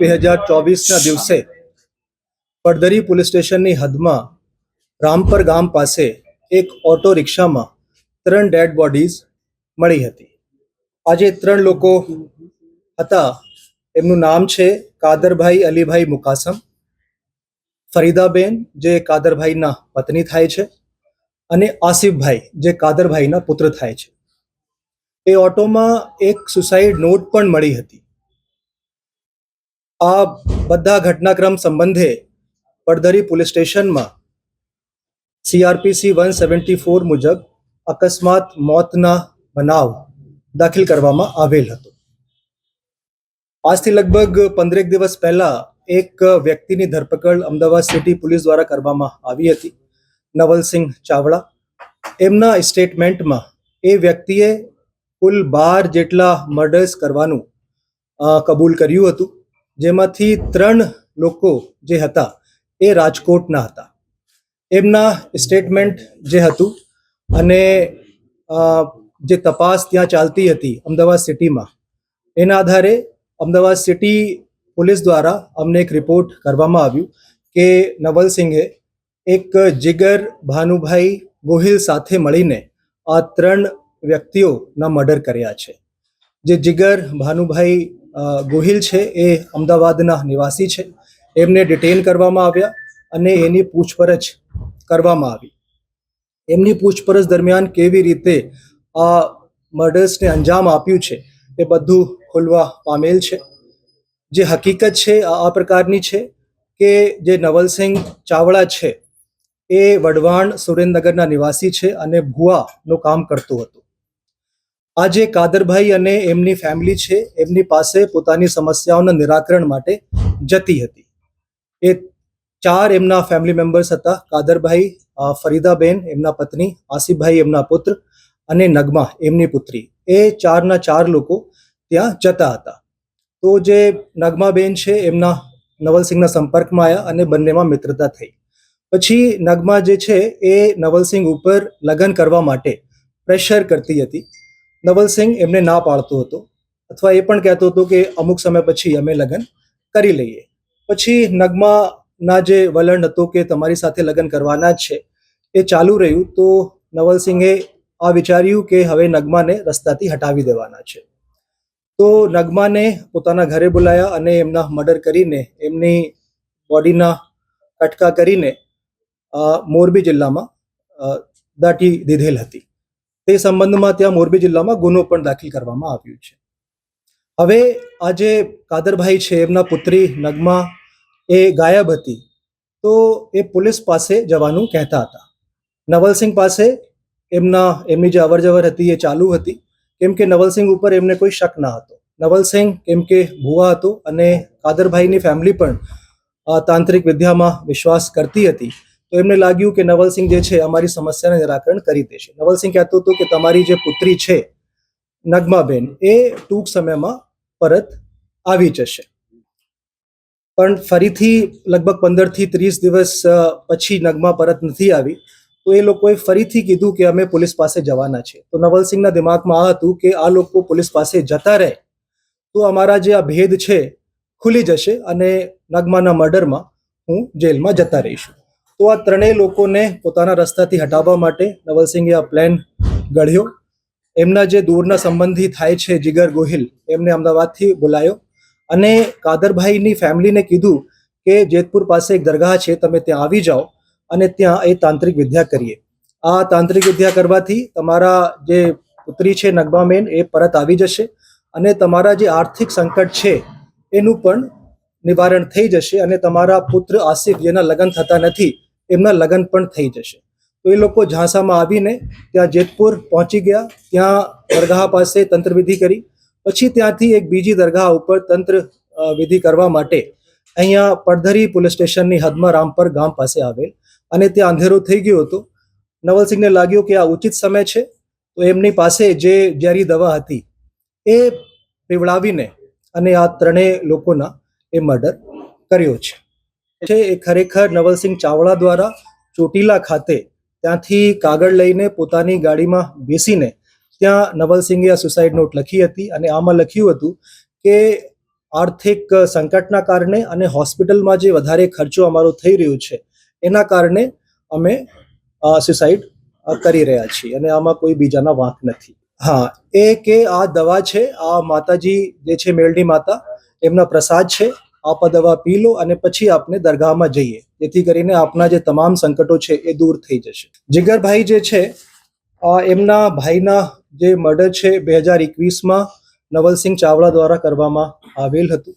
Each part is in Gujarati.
બે હજાર ચોવીસના દિવસે પડદરી પોલીસ સ્ટેશનની હદમાં રામપર ગામ પાસે એક ઓટો રિક્ષામાં ત્રણ ડેડ બોડીઝ મળી હતી. આજે ત્રણ લોકો હતા. એમનું નામ છે કાદરભાઈ અલીભાઈ મુકાસમ, ફરીદાબેન, જે કાદરભાઈના પત્ની થાય છે, અને આસિફભાઈ, જે કાદરભાઈના પુત્ર થાય છે. એ ઓટોમાં એક સુસાઇડ નોટ પણ મળી હતી. આ બધા ઘટનાક્રમ સંબંધે પડધરી પોલીસ સ્ટેશનમાં સીઆરપીસી વન સેવન્ટી ફોર મુજબ અકસ્માત મોતના બનાવ દાખલ કરવામાં આવેલ હતો. આજથી લગભગ પંદરેક દિવસ પહેલા એક વ્યક્તિની ધરપકડ અમદાવાદ સિટી પોલીસ દ્વારા કરવામાં આવી હતી, નવલસિંહ ચાવડા. એમના સ્ટેટમેન્ટમાં એ વ્યક્તિએ કુલ બાર જેટલા મર્ડર્સ કરવાનું કબૂલ કર્યું હતું. જેમાંથી ત્રણ લોકો જે હતા એ રાજકોટના હતા. એમના સ્ટેટમેન્ટ જે હતું અને જે તપાસ ત્યાં ચાલતી હતી અમદાવાદ સિટીમાં, એના આધારે અમદાવાદ સિટી પોલીસ દ્વારા અમને એક રિપોર્ટ કરવામાં આવ્યું કે નવલસિંહે એક જીગર ભાનુભાઈ ગોહિલ સાથે મળીને આ ત્રણ વ્યક્તિઓના મર્ડર કર્યા છે. જે જીગર ભાનુભાઈ ગોહિલ છે, એ અમદાવાદના નિવાસી છે. એમને ડિટેન કરવામાં આવ્યા અને એની પૂછપરછ કરવામાં આવી. એમની પૂછપરછ દરમિયાન કેવી રીતે આ મર્ડર્સને અંજામ આપ્યું છે, એ બધું ખુલવા પામેલ છે. જે હકીકત છે, આ પ્રકારની છે કે જે નવલસિંહ ચાવડા છે, એ વડવાણ સુરેન્દ્રનગરના નિવાસી છે અને ભુવાનું કામ કરતો હતો. આજે કાદરભાઈ અને એમની ફેમિલી છે, એમની પાસે પોતાની સમસ્યાઓના નિરાકરણ માટે જતી હતી. એ ચાર એમના ફેમિલી મેમ્બર્સ હતા, કાદરભાઈ ફરીદાબેન, એમના પત્ની, આસિફભાઈ, એમના પુત્ર અને નગમા, એમની પુત્રી. એ ચારના ચાર લોકો ત્યાં જતા હતા. તો જે નગમાબેન છે, એમના નવલસિંહના સંપર્કમાં આવ્યા અને બંનેમાં મિત્રતા થઈ. પછી નગમા જે છે, એ નવલસિંહ ઉપર લગ્ન કરવા માટે પ્રેશર કરતી હતી. નવલસિંહ એમને ના પાડતો હતો અથવા એ પણ કહેતો હતો કે અમુક સમય પછી અમે લગ્ન કરી લઈએ. પછી નગમાના જે વલણ હતો કે તમારી સાથે લગ્ન કરવાના જ છે, એ ચાલુ રહ્યું તો નવલસિંહે આ વિચાર્યું કે હવે નગમાને રસ્તાથી હટાવી દેવાના છે. તો નગમાને પોતાના ઘરે બોલાયા અને એમના મર્ડર કરીને, એમની બોડીના કટકા કરીને મોરબી જિલ્લામાં દાટી દીધેલ હતી. તે સંબંધમાં ત્યાં મોરબી જિલ્લામાં ગુનો પણ દાખલ કરવામાં આવ્યો છે. હવે આ જે કાદરભાઈ છે, એમના પુત્રી નગમા, એ ગાયબ હતી, તો એ પોલીસ પાસે જવાનું કહેતા હતા. નવલસિંહ પાસે એમના, એમની જે અવરજવર હતી એ ચાલુ હતી. કેમ કે નવલસિંહ ઉપર એમને કોઈ શક ના હતો. નવલસિંહ કેમ કે ભુવા હતો અને કાદરભાઈની ફેમિલી પણ તાંત્રિક વિદ્યામાં વિશ્વાસ કરતી હતી. તો એમને લાગ્યું કે નવલસિંહ જે છે અમારી સમસ્યાને નિરાકરણ કરી દેશે. નવલસિંહ કહેતું હતું કે તમારી જે પુત્રી છે, નગમાબેન, એ ટૂંક સમયમાં પરત આવી જશે. પણ ફરીથી લગભગ પંદરથી ત્રીસ દિવસ પછી નગમા પરત નથી આવી. તો એ લોકોએ ફરીથી કીધું કે અમે પોલીસ પાસે જવાના છે તો નવલસિંહના દિમાગમાં આ હતું કે આ લોકો પોલીસ પાસે જતા રહે તો અમારા જે આ ભેદ છે, ખુલી જશે અને નગમાના મર્ડરમાં હું જેલમાં જતા રહીશું. તો આ ત્રણેય લોકોને પોતાના રસ્તાથી હટાવવા માટે નવલસિંહે આ પ્લાન ઘડ્યો. એમના જે દૂરના સંબંધી થાય છે, જીગર ગોહિલ, એમને અમદાવાદથી બોલાયો અને કાદરભાઈની ફેમિલીને કીધું કે જેતપુર પાસે એક દરગાહ છે, તમે ત્યાં આવી જાઓ અને ત્યાં એ તાંત્રિક વિદ્યા કરીએ. આ તાંત્રિક વિદ્યા કરવાથી તમારા જે પુત્રી છે નગમામેન એ પરત આવી જશે અને તમારા જે આર્થિક સંકટ છે, એનું પણ નિવારણ થઈ જશે અને તમારા પુત્ર આસિફ જેના લગ્ન થતા નથી એમના લગ્ન પણ થઈ જશે. તો એ લોકો ઝાંસામાં આવીને ત્યાં જેતપુર પહોંચી ગયા. ત્યાં દરગાહ પાસે તંત્ર વિધિ કરી. પછી ત્યાંથી એક બીજી દરગાહ ઉપર તંત્ર વિધિ કરવા માટે અહીંયા પડધરી પોલીસ સ્ટેશનની હદમાં રામપર ગામ પાસે આવેલ અને ત્યાં અંધેરો થઈ ગયો હતો. નવલસિંહને લાગ્યું કે આ ઉચિત સમય છે. તો એમની પાસે જે ઝેરી દવા હતી એ પીવડાવીને અને આ ત્રણેય લોકોના એ મર્ડર કર્યો છે. છે, એ ખરેખર નવલસિંહ ચાવડા દ્વારા ચોટીલા ખાતે ત્યાંથી કાગળ લઈને પોતાની ગાડીમાં બેસીને ત્યાં નવલસિંહે આ સુસાઇડ નોટ લખી હતી અને આમાં લખ્યું હતું કે આર્થિક સંકટના કારણે અને હોસ્પિટલમાં જે વધારે ખર્ચો અમારો થઈ રહ્યો છે, એના કારણે અમે સુસાઇડ કરી રહ્યા છીએ અને આમાં કોઈ બીજાના વાંક નથી. હા, એ કે આ દવા છે, આ માતાજી જે છે, મેલડી માતા, એમના પ્રસાદ છે આપ દવા પી લો અને પછી આપને દરગાહમાં જઈએ. જેથી કરીને આપના જે તમામ સંકટો છે એ દૂર થઈ જશે. જીગરભાઈ જે છે એમના ભાઈના જે મર્ડર છે બે હજાર એકવીસમાં નવલસિંહ ચાવડા દ્વારા કરવામાં આવેલ હતું.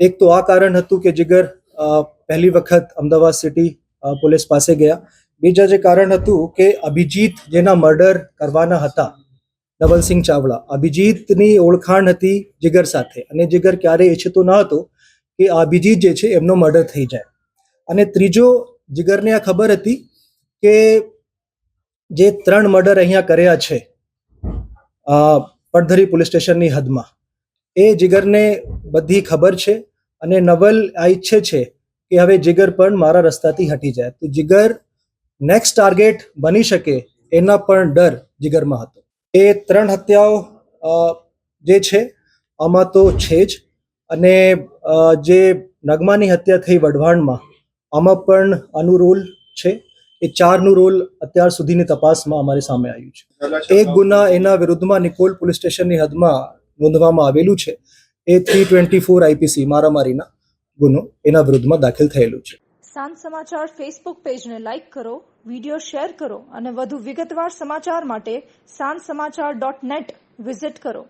એક તો આ કારણ હતું કે જીગર પહેલી વખત અમદાવાદ સિટી પોલીસ પાસે ગયા. બીજા જે કારણ હતું કે અભિજીત જેના મર્ડર કરવાના હતા નવલસિંહ ચાવડા. અભિજીતની ઓળખાણ હતી જીગર સાથે. અને જીગર ક્યારેય ઈચ્છતો ન હતો કે આ અભિજીત જે છે એમનો મર્ડર થઈ જાય. અને ત્રીજો જીગરને આ ખબર હતી કે જે ત્રણ મર્ડર અહીંયા કર્યા છે પડધરી પોલીસ સ્ટેશનની હદમાં. એ જીગરને બધી ખબર છે અને નવલ આ ઈચ્છે છે કે હવે જીગર પણ મારા રસ્તાથી હટી જાય. તો જીગર નેક્સ્ટ ટાર્ગેટ બની શકે એના પણ ડર જીગરમાં હતો. એ ત્રણ હત્યાઓ જે છે, આમાં તો છે જ. અને જે નગમાની હત્યા થઈ વઢવાણમાં, આમાં પણ આનું રોલ છે. એ ચારનું રોલ અત્યાર સુધીની તપાસમાં અમારી સામે આવ્યું છે. એક ગુના એના વિરુદ્ધમાં નિકોલ પોલીસ સ્ટેશનની હદમાં નોંધવામાં આવેલું છે. એ થ્રી ટ્વેન્ટી ફોર આઈપીસી મારામારીના ગુનો એના વિરુદ્ધમાં દાખલ થયેલું છે. સાંજ સમાચાર ફેસબુક પેજને લાઇક કરો, વીડિયો શેર કરો અને વધુ વિગતવાર સમાચાર માટે સાંજ સમાચાર ડોટ નેટ વિઝિટ કરો.